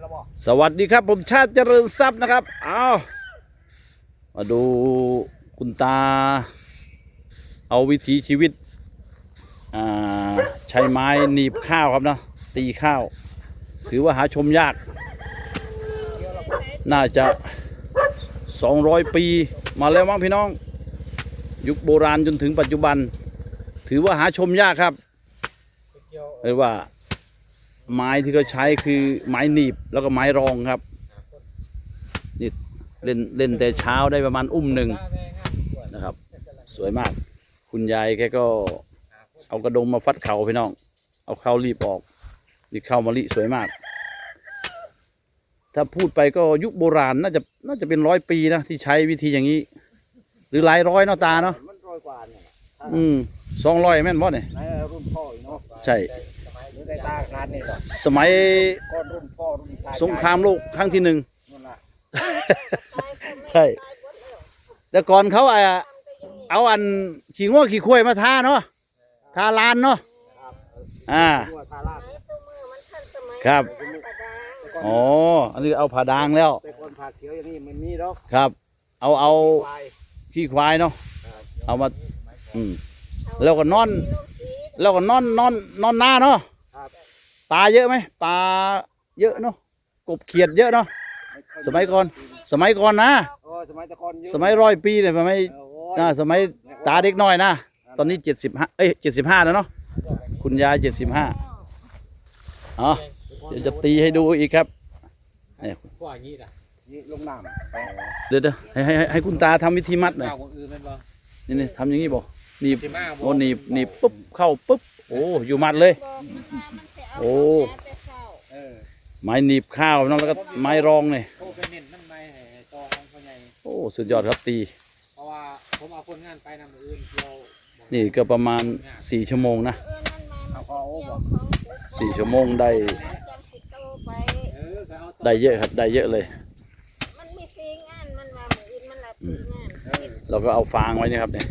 แล้วบ่สวัสดีครับผมชาติเจริญทรัพย์นะครับเอามาดูคุณตา เอาวิถีชีวิตอ่าใช้ไม้หนีบข้าวครับเนาะตีข้าว ถือว่าหาชมยาก น่าจะ 200 ปีมาแล้วมั้งพี่น้อง ยุคโบราณจนถึงปัจจุบัน ถือว่าหาชมยากครับเกี่ยวเรียกว่า ไม้ที่เขาใช้คือไม้หนีบแล้วก็ไม้รองครับนี่เล่นเล่นแต่เช้าได้ประมาณอุ้มหนึ่งตาแม่งามกว่านะครับ สวยมาก คุณยายแกก็เอากระดงมาฟัดเข่าพี่น้อง เอาเข้ารีบออกนี่เข้ามะลิสวยมาก ถ้าพูดไปก็ยุคโบราณน่าจะน่าจะเป็นร้อยปีนะที่ใช้วิธีอย่างนี้ หรือหลายร้อยเนาะตาเนาะมันร้อยกว่าเนี่ยอืมสองร้อยแม่นบ่เนี่ยในรุ่นพ่ออีกเนาะใช่ หรือในตาขนาดนี้หรอสมัยก้อนรุ่นพ่อรุ่นตาสงครามโลกครั้งที่หนึ่งนั่นล่ะใช่แต่ก่อนเขาอะเอาอันขี่ง้วขี่ควายมาทาเนาะทาลานเนาะครับอ่าตัวทาราดครับอ๋ออันนี้เอาผ่าดางแล้วแต่ก่อนผักเขียวอย่างนี้มันมีดอกครับ เอาเอาควายขี้ควายเนาะครับเอามาอืมแล้วก็นอน แล้วก็นอนนอนนอนหน้าเนาะครับ ปลาเยอะไหมปลาเยอะเนาะกบเขียดเยอะเนาะสมัยก่อน สมัยก่อนนะโอ้สมัยแตะก่อนเยอะสมัยร้อยปีเนี่ยสมัยโอ้อ่าสมัยตาเด็กน้อยนะ ตอนนี้เจ็ดสิบห้าเอ้ยเจ็ดสิบห้าแล้วเนาะคุณยายเจ็ดสิบห้าอ๋อเดี๋ยวจะตีให้ดูอีกครับ กว่างี้นะนี่ลงน้ำเดี๋ยวเดี๋ยวให้ให้ให้ให้คุณตาทำวิธีมัดหน่อย เก่ากว่าอื่นแมันบ่ นี่นี่ทำอย่างนี้บ่หนีบสิมาบ่ โอ้หนีบหนีบปุ๊บเข้าปุ๊บโอ้อยู่มัดเลย โอ้เออไม้หนีบข้าวน้องแล้วก็ไม้รองเนี่ยโทรไปเน้นมันไม่ให้จองของพ่อใหญ่โอ้สุดยอดครับตี เพราะว่าผมเอาคนงานไปนำมืออื่นเกี่ยนี่ก็ประมาณสี่ชั่วโมงนะเอาคอโอ้บอกสี่ชั่วโมงได้เออก็เอาได้เยอะครับได้เยอะเลย เราก็เอาฟางไว้นี่ครับเนี่ย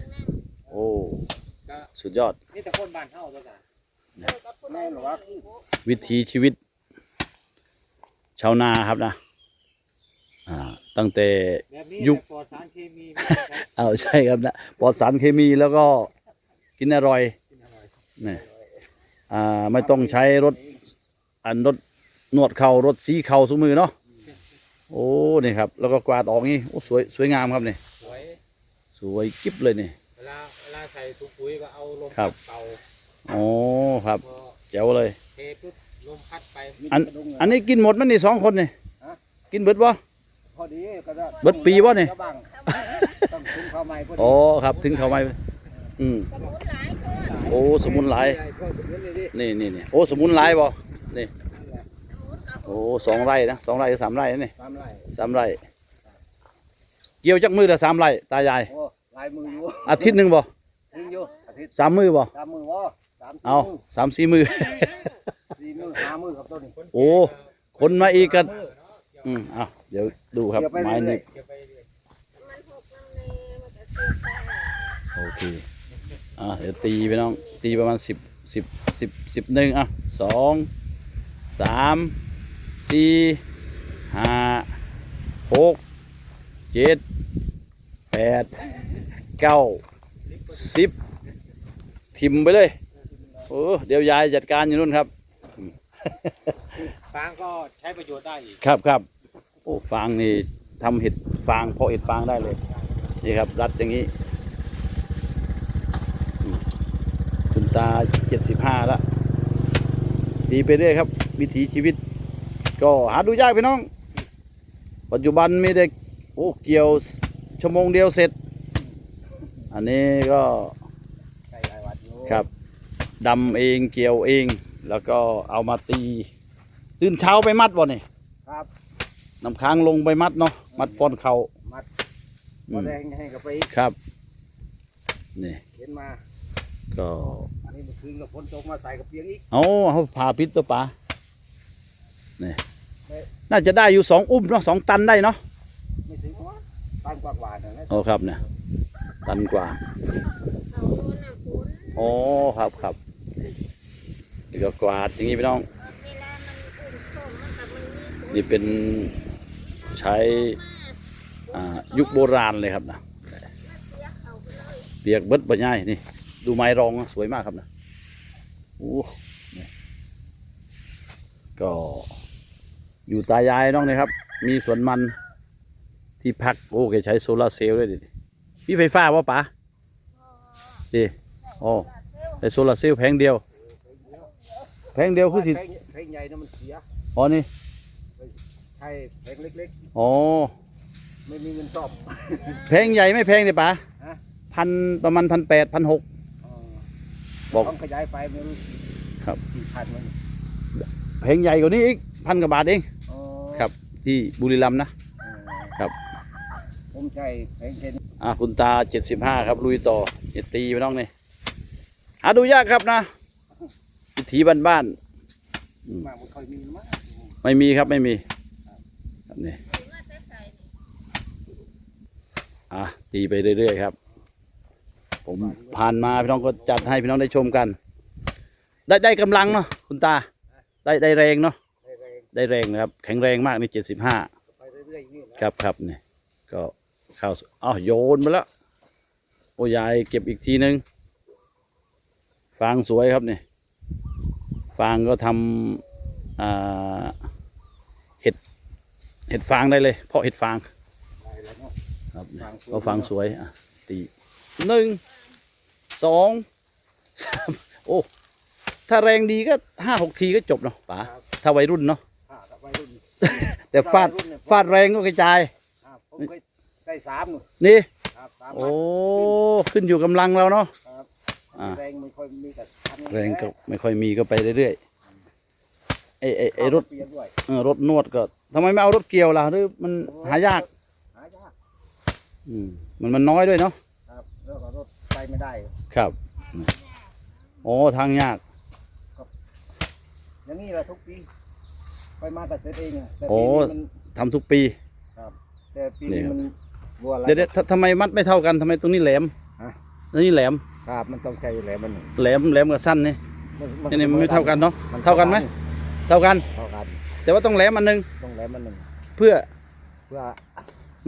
โอ้สุดยอด นี่แต่คนบ้านเฮาตัวจ้ะ เออกับผู้ใดแม่อีกบ่วิถีชีวิต ชาวนาครับนะอ่าตั้งแต่แบบนี้ยุคแต่ปลอดสารเคมีเอาใช่ครับนะปลอดสารเคมีแล้วก็กินอร่อยกินอร่อยนี่อ่าไม่ต้องใช้รถอันรถนวดเข่ารถสีเข่าสุมือเนาะโอ้นี่ครับ แล้วก็กวาดออกนี่โอ้สวยสวยงามครับนี่สวยสวยกิ๊บเลยนี่เวลาเวลาใส่ถุงปุ๋ยก็เอาลมครัพับดเป่า โอ้ครับพอแจ๋วเลย เทปุ๊บลมพัดไปอันอันนี้กินหมดมั้ยนี่สองคนนี่ฮะกินเบิดบ่ พอดีก็ได้เบิดปีวะนี่กระบังต้องถึงเข้าใหม่พอดีอ๋อครับถึงเขาไม่อืมสมุนหลายคนโอ้สมุนไพรใหญ่พอสมมุติเลยดินี่นี่นี่โอ้สมุนไพรบ่นี่โอ้สองไร่นะสองไร่หรือสามไร่นะนี่ตามไร่สามไร่เกี่ยวจักมือละสามไร่ตายายโอ้ลายมืออยู่อาทิตย์หนึ่งบ่ถึงอยู่อาทิตย์สามมือบ่สามมือวะสามสี่ เอามือสามสี่มือ สี่มือห้ามือครับตัวนี้โอ้คนมาอีกกันอืมเอาเดี๋ยวดูครับเดี๋ยวไปไม้เรื่นี่อยเก็บไปเรื่อยมันหกน้ำเนมันก็เสียใจโอเคอ่าเดี๋ยวตีไปน้อง ตีประมาณสิบสิบสิบสิบหนึ่งอะสองสามสี่ห้าหกเจ็ดแปดเก้าสิบทิมไปเลยโอ้เดี๋ยวยายจัดการอยู่นู่นครับ ฟางก็ใช้ประโยชน์ได้อีกครับครับโอ้ฟางนี่ทำเห็ดฟางเพาะเห็ดฟางได้เลยนี่ครับ รัดอย่างนี้อืมคุณตาเจ็ดสิบห้าแล้วดีไปเรื่อยครับ วิถีชีวิต ก็หาดูยากพี่น้อง ปัจจุบันมีเด็กโอ้เกี่ยวชั่วโมงเดียวเสร็จ อันนี้ก็ไก่ลายวัดอยู่ครับ ดำเองเกี่ยวเอง แล้วก็เอามาตี ตื่นเช้าไปมัดบ่นี่ครับน้ำค้างลงไปมัดเนาะมัดฟอนเขามัดอืบ่มแดงให้กับไปครับนี่เห็นมาก็อันนี้เมื่อคืนกับฝนตกมาใส่กับเปียงอีกเอาเอาผ่าพิษตัวปลานี่น่าจะได้อยู่สองอุ้มเนาะสองตันได้เนาะไม่ถึงวะตันกว่าๆนะโอ้ครับเนี่ยตันกว่าเอาโดนน้ำฝนโอ้ครับครับ นี่ก็กวาดอย่างนี้พี่น้องเวลามันอุ่นโคมมันกับมันมีฝนนี่เป็นใช้อ่ายุคโบราณเลยครับนะเสียเขาไปเลยเปียกเบิดบ่ย่ายนี่ ดูไม้รองนะสวยมากครับนะโอ้นี่ก็อยู่ตายายน้องนี่ครับ มีสวนมันที่พักโอ้แกใช้โซลาร์เซลล์ด้วยดิมีไฟฟ้าป่ะป๋าดิโอ้ใช้โซลาร์เซลล์แผงเดียว แผงเดียวคือสิเพลงเพลงใหญ่นะมันเสียอ๋อนี่ใช่เพลงเล็กอ๋อๆ ไม่มีเงินซ่อม แพงใหญ่ไม่แพงเนี่ยป๋าฮะ พันประมาณพันแปดพันหก อ๋อบอกต้องขยายไฟไม่รู้ครับ กี่พันมันแพงใหญ่กว่านี้อีกพันกว่าบาทเอง อ๋อครับ ที่บุรีรัมย์นะ เออครับ ผมใช่เพลงเช่นอ่าคุณตาเจ็ดสิบห้าครับ ลุยต่ออย่าตีไปน้องนี่หาดูยากครับนะ วิถีบ้านมากมันค่อยมีมากๆไม่มีครับไม่มีครับนี่มาแต่ใส่นี่อะตีไปเรื่อยๆครับ ผมผ่านมาพี่น้องก็จัดให้พี่น้องได้ชมกัน ได้ได้กำลังเนาะคุณตา ได้ได้แรงเนาะได้แรงนะครับ แข็งแรงมากนี่เจ็ดสิบห้าครับครับนี่ก็เข้าวอ้าวโยนมาแล้วโอ้ยายเก็บอีกทีนึงฟางสวยครับนี่ ฟางก็ทำอ่าเห็ดเห็ดฟางได้เลย เพราะเห็ดฟางไปแล้วเนาะครับนี่ฟางสวยก็ฟางสวยอะตีหนึ่งสองสามโอ้ถ้าแรงดีก็ห้าหกทีก็จบเนาะป๋าครับถ้าวัยรุ่นเนาะอ่ากับวัยรุ่นแต่ฟาดวัยรุ่นเนี่ยฟาดแรงก็กระจายอ่าผมเคยได้สามหนูนี่ครับสามโอ้ขึ้นอยู่กำลังเราเนาะครับ อ่า แรงไม่ค่อยมีแต่พันแรงก็ไม่ค่อยมีก็ไปเรื่อยๆไอ้ไอ้ไอ้รถเปลี่ยนด้วยเออรถนวดก็ทำไมไม่เอารถเกี่ยวล่ะหรือมันหายาก หายากอืมมันมันน้อยด้วยเนาะครับแล้วก็รถไปไม่ได้ ครับโอ้ทางยากอย่างนี้แหละทุกปีไปมาแต่เสร็จเองอะแต่โอ้ปีนี้มันทำทุกปี แต่ปีนี่นี้ครับมันวัวอะไร เดี๋ยวเดี๋ยวททำไมมัดไม่เท่ากันทำไมตรงนี้แหลมฮะแล้วนี่แหลม ครับมันต้องใช้แหลมมันแหลมแหลมกับสั้นนี่มันี่นี่มันไม่เท่ากันเนาะมันเท่ากันไหมเท่ากันเท่ากัน แต่ว่าต้องแหลมอันหนึงต้องแหลมมันหนึ่งเพื่อเพื่อ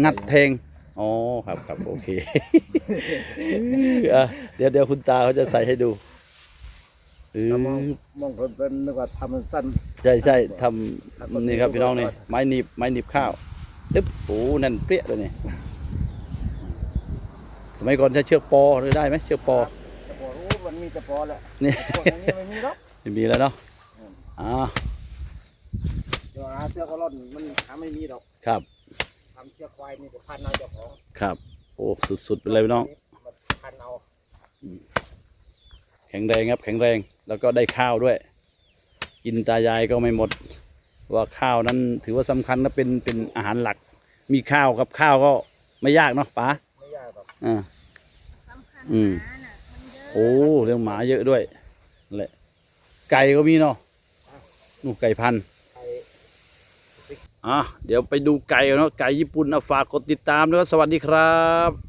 งัดแทงอ๋อครับครับโอเคอะเดี๋ยวเดี๋ยวคุณตาเขาจะใส่ให้ดูอืถ้ามองอมองเพลินๆนึกว่าทำมันสั้นใช่ใช่ทำนี่ครับพี่น้องนี่ไม้หนีบไม้หนีบข้าวตึ๊บโอ้แนั่นเปรี้ยเลยนี่ สมัยก่อนใช้เชือกปอหรือได้ไหมเชือกปอแต่พอรู้มันมีแต่พอแล้วนี่พวกอย่างนี้ไม่มีหรอกไม่มีแล้วเนาะอ่าเดี๋ยวหาเสื้อก็ร่อนมันหาไม่มีหรอกครับทำเชือกควายนี่จะพันเอาเจ้าของครับโอ้สุดๆไปเลยพี่น้องมันพันเอาแข็งแรงครับ แข็งแรงแล้วก็ได้ข้าวด้วย กินตายายก็ไม่หมด ว่าข้าวนั้นถือว่าสำคัญและเป็นเป็นอาหารหลัก มีข้าวกับข้าวก็ไม่ยากเนาะป๋าไม่ยากหร อ่าอืมหาน่ะมันเยอโอ้เรื่องหมาเยอะด้วยแหละ ไก่ก็มีเนาะนู่นไก่พันอะเดี๋ยวไปดูไก่เนาะไก่ญี่ปุ่นเอาฝากกดติดตามแล้วสวัสดีครับ